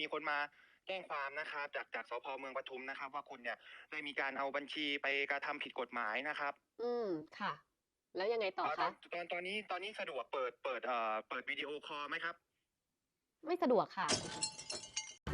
มีคนมาแจ้งความนะครับ จากจากสพเมืองปทุมนะครับ ว่าคุณเนี่ยได้มีการเอาบัญชีไปกระทำผิดกฎหมายนะครับอืมค่ะ แล้วยังไงต่อเอ่อตอคะนตอนตอนนี้ตอนนี้สะดวกเปิดเปิดเอ่อเปิดวิดีโอคอลไหมครับ ไม่สะดวกค่ะ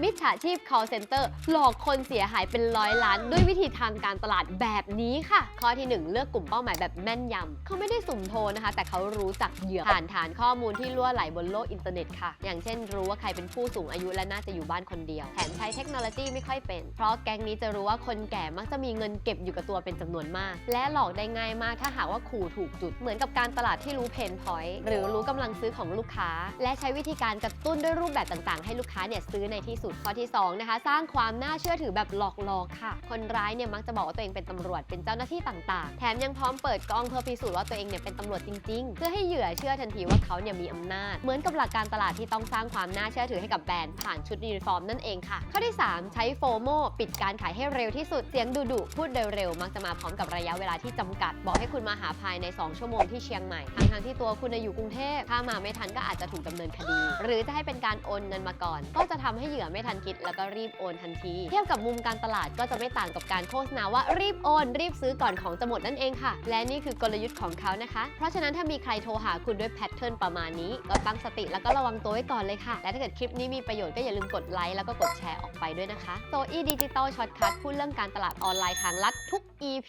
มิจฉาชีพ call center หลอกคนเสียหายเป็นร้อยล้าน ด้วยวิธีทางการตลาดแบบนี้ค่ะ ข้อที่ 1 เลือกกลุ่มเป้าหมายแบบแม่นยำ เขาไม่ได้สุ่มโทรนะคะ แต่เขารู้จักเหยื่อผ่านฐานข้อมูลที่ล่วไหลบนโลกอินเทอร์เน็ตค่ะ อย่างเช่น รู้ว่าใครเป็นผู้สูงอายุและน่าจะอยู่บ้านคนเดียว แถมใช้เทคโนโลยีไม่ค่อยเป็น เพราะแก๊งนี้จะรู้ว่าคนแก่มักจะมีเงินเก็บอยู่กับตัวเป็นจำนวนมาก และหลอกได้ง่ายมากถ้าหากว่าขู่ถูกจุด เหมือนกับการตลาดที่รู้เพนพอยต์หรือรู้กำลังซื้อของลูกค้า และใช้วิธีการกระตุ้นด้วยรูปแบบต่างๆ ให้ลูกค้าเนี่ยซื้อในที่สุดข้อที่สองนะคะสร้างความน่าเชื่อถือแบบหลอกหลอค่ะ คนร้ายเนี่ยมักจะบอกว่าตัวเองเป็นตำรวจเป็นเจ้าหน้าที่ต่างๆ แถมยังพร้อมเปิดกล้องเพื่อพิสูจน์ว่าตัวเองเนี่ยเป็นตำรวจจริงๆ เพื่อให้เหยื่อเชื่อทันทีว่าเขาเนี่ยมีอำนาจ เหมือนกับหลักการตลาดที่ต้องสร้างความน่าเชื่อถือให้กับแบรนด์ผ่านชุดยูนิฟอร์มนั่นเองค่ะ ข้อที่ 3 ใช้โฟโมปิดการขายให้เร็วที่สุดเสียงดุดุพูดเร็วๆมักจะมาพร้อมกับระยะเวลาที่จำกัด บอกให้คุณมาหาภายใน 2 ชั่วโมงที่เชียงใหม่ทั้งๆที่ตัวคุณอยู่กรุงเทพถ้ามาไม่ทันก็อาจจะถูกดำเนินคดี หรือจะให้เป็นการโอนเงินมาก่อน ก็จะทำให้เหยื่อไม่ทันคิดแล้วก็รีบโอนทันที เทียบกับมุมการตลาดก็จะไม่ต่างกับการโฆษณาว่ารีบโอน รีบซื้อก่อนของจะหมดนั่นเองค่ะ และนี่คือกลยุทธ์ของเขานะคะ เพราะฉะนั้นถ้ามีใครโทรหาคุณด้วยแพทเทิร์นประมาณนี้ ก็ตั้งสติแล้วก็ระวังตัวไว้ก่อนเลยค่ะ และถ้าเกิดคลิปนี้มีประโยชน์ก็อย่าลืมกดไลค์แล้วก็กดแชร์ออกไปด้วยนะคะโซอีดิจิตอลช็อตคัทพูดเรื่องการตลาดออนไลน์ทางลัดทุก EP